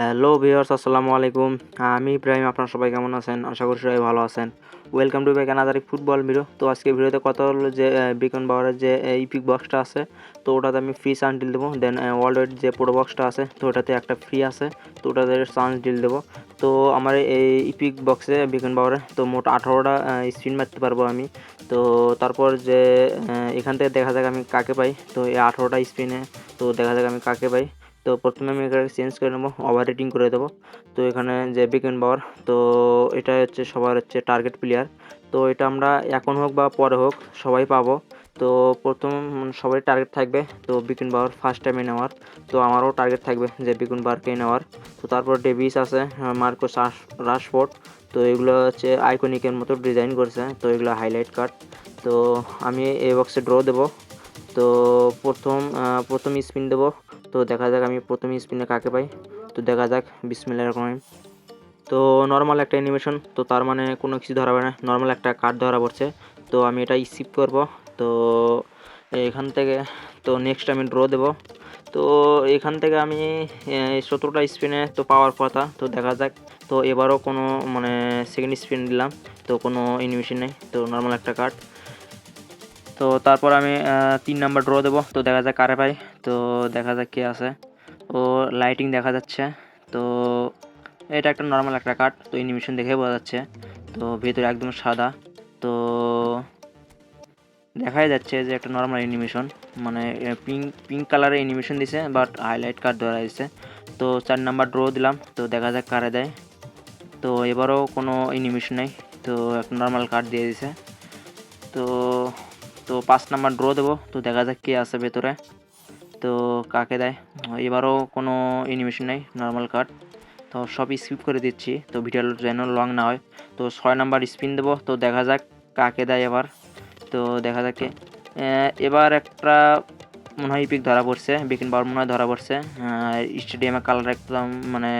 Hello viewers আসসালামু আলাইকুম। আমি ইব্রাহিম, আপনারা সবাই কেমন আছেন? আশা করি সবাই ভালো আছেন। Welcome to back another football video তো আজকে ভিডিওতে কথা হলো যে বিকন বাওয়ারের যে ইপিক বক্সটা আছে, তো ওটাতে আমি ফ্রি চান্স ডিল দেবো। দেন ওয়ার্ল্ড ওয়েড যে পুরো বক্সটা আছে, তো ওটাতে একটা ফ্রি আছে, তো ওটাতে চান্স ডিল দেবো। তো আমার এই ইপিক বক্সে বিকন বাওয়ারে তো মোট আঠারোটা স্পিন মারতে পারব আমি। তো তারপর যে এখান থেকে দেখা যাক আমি কাকে পাই। তো এই আঠারোটা স্পিনে তো দেখা যাক আমি কাকে পাই। তো প্রথমে আমি এখানে চেঞ্জ করে নেব ওভার রেটিং করে দেবো। তো এখানে যে বিকেন পাওয়ার তো এটা হচ্ছে সবার হচ্ছে টার্গেট প্লেয়ার তো এটা আমরা এখন হোক বা পরে হোক সবাই পাবো। তো প্রথম মানে সবাই টার্গেট থাকবে, তো বিকিন পাওয়ার ফার্স্ট টাইমে নেওয়ার। তো আমারও টার্গেট থাকবে যে বিকুন পাওয়ারকেই নেওয়ার। তো তারপর ডেভিস আছে মার্কোস রাশফোর্ড তো এগুলো হচ্ছে আইকনিকের মতো ডিজাইন করছে, তো এগুলো হাইলাইট কার্ড তো আমি এই বক্সে ড্র দেবো। তো প্রথম প্রথম স্পিন দেবো। তো দেখা যাক আমি প্রথম স্পিনে কাকে পাই। তো দেখা যাক বিসমিল্লা রকম তো নর্মাল একটা অ্যানিমেশন তো তার মানে কোনো কিছু ধরা হবে না। নর্মাল একটা কার্ড ধরা পড়ছে। তো আমি এটা স্কিপ করব। তো এখান থেকে, তো নেক্সট আমি ড্র দেব। তো এখান থেকে আমি সতেরোটা স্পিনে তো পাওয়ার কথা তো দেখা যাক। তো এবারও কোনো মানে সেকেন্ড স্পিন দিলাম। তো কোনো অ্যানিমেশন নেই। তো নর্মাল একটা কার্ড তো তারপর আমি তিন নাম্বার ড্র দেবো। তো দেখা যাক কারে পাই। তো দেখা যাক কে আছে। ও লাইটিং দেখা যাচ্ছে। তো এটা একটা নর্মাল একটা কার্ড তো অ্যানিমেশন দেখে বোঝা যাচ্ছে। তো ভেতরে একদম সাদা। তো দেখাই যাচ্ছে যে একটা নর্মাল অ্যানিমেশন মানে পিঙ্ক পিঙ্ক কালারের অ্যানিমেশন দিছে বাট হাইলাইট কার্ড ধরা দিছে। তো চার নাম্বার ড্র দিলাম। তো দেখা যাক কারে দেয়। তো এবারও কোনো অ্যানিমেশন নেই। তো একটা নর্মাল কার্ড দিয়ে দিছে। তো তো পাঁচ নাম্বার ড্র দেবো। তো দেখা যাক কে আছে ভেতরে। তো কাকে দেয়? এবারও কোনো অ্যানিমেশন নেই নর্মাল কার্ড তো সব স্কিপ করে দিচ্ছি। তো ভিডিও যেন লং না হয়। তো ছয় নাম্বার স্পিন দেবো। তো দেখা যাক কাকে দেয় এবার। তো দেখা যাক। এবার একটা মনে হয় পিক ধরা পড়ছে। বিকিন বার মনে হয় ধরা পড়ছে। স্টেডিয়ামের কালার একদম মানে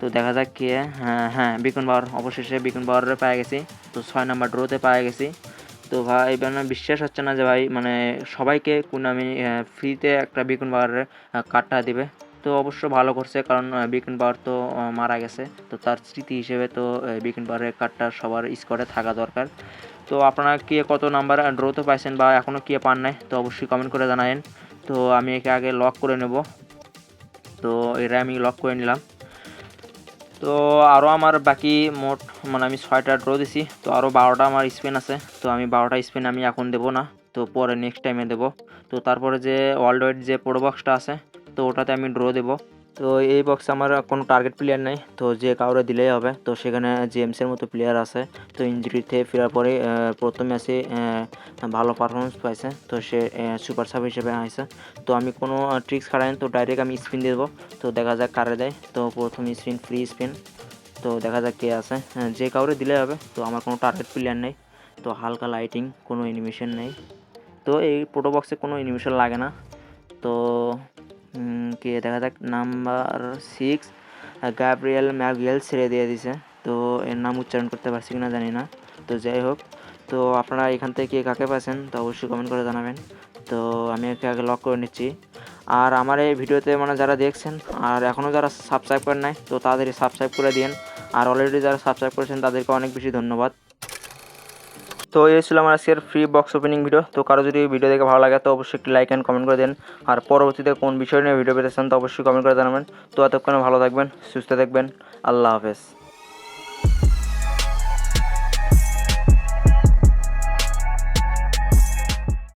তো দেখা যাক কে। হ্যাঁ হ্যাঁ বিকুন পাওয়ার অবশেষে বিকুন পাওয়ারে পায়ে গেছি। তো ছয় নাম্বার ড্রোতে পায়ে গেছি। তো ভাই এবার বিশ্বাস হচ্ছে না যে ভাই মানে সবাইকে কোন আমি ফ্রিতে একটা বিকুন পাওয়ারের কার্ডটা দিবে। তো অবশ্য ভালো করছে কারণ বিকুন পাওয়ার তো মারা গেছে। তো তার স্মৃতি হিসেবে তো বিকুন পাওয়ারের কার্ডটা সবার স্কোয়াডে থাকা দরকার। তো আপনারা কে কত নাম্বার ড্রোতে পাইছেন বা এখনও কে পান নাই? তো অবশ্যই কমেন্ট করে জানায়েন। তো আমি একে আগে লক করে নেব। তো এটা আমি লক করে নিলাম। তো আরও আমার বাকি মোট মানে আমি ছয়টা ড্র দিছি, তো আরও বারোটা আমার স্পিন আছে, তো আমি বারোটা স্পিন আমি এখন দেবো না, তো পরে নেক্সট টাইমে দেবো। তো তারপরে যে ওয়ার্ল্ড ওয়াইড যে প্রো বক্সটা আছে, তো ওটাতে আমি ড্র দেবো। তো এই বক্সে আমার কোনো টার্গেট প্লেয়ার নেই। তো যে কাউরে দিলেই হবে। তো সেখানে জেমসের মতো প্লেয়ার আছে। তো ইঞ্জুরি থেকে ফেরার পরে প্রথম ম্যাচে ভালো পারফরমেন্স পাইছে। তো সে সুপার সাব হিসেবে আসছে তো আমি কোনো ট্রিক্স খাড়াইনি তো ডাইরেক্ট আমি স্পিন দিয়ে দেবো। তো দেখা যাক কারে দেয়। তো প্রথম স্পিন ফ্রি স্পিন তো দেখা যাক কে আছে। হ্যাঁ, যে কাউরে দিলে হবে। তো আমার কোনো টার্গেট প্লেয়ার নেই। তো হালকা লাইটিং কোনো অ্যানিমেশন নেই। তো এই প্রোটো বক্সে কোনো অ্যানিমেশন লাগে না। তো কে, দেখা যাক নাম্বার সিক্স গ্যাব্রিয়েল ম্যাগুয়েল ছেড়ে দিয়ে দিছে। তো এর নাম উচ্চারণ করতে পারছি কিনা জানি না। তো যাই হোক, তো আপনারা এখান থেকে কাকে পাচ্ছেন, তো অবশ্যই কমেন্ট করে জানাবেন। তো আমি একে আগে লক করে নিচ্ছি। আর আমার এই ভিডিওতে মানে যারা দেখছেন, আর এখনও যারা সাবস্ক্রাইব করেন নাই, তো তাদের সাবস্ক্রাইব করে দিন আর অলরেডি যারা সাবস্ক্রাইব করেছেন, তাদেরকে অনেক বেশি ধন্যবাদ। তো এই ছিল আমার আজকের ফ্রি বক্স ওপেনিং ভিডিও তো কারও যদি ভিডিও দেখে ভালো লাগে, তো অবশ্যই একটি লাইক অ্যান্ড কমেন্ট করে দেন। আর পরবর্তীতে কোন বিষয় নিয়ে ভিডিও পেতে চান, তো অবশ্যই কমেন্ট করে জানাবেন। তো এতক্ষণে ভালো থাকবেন, সুস্থ থাকবেন। আল্লাহ হাফেজ।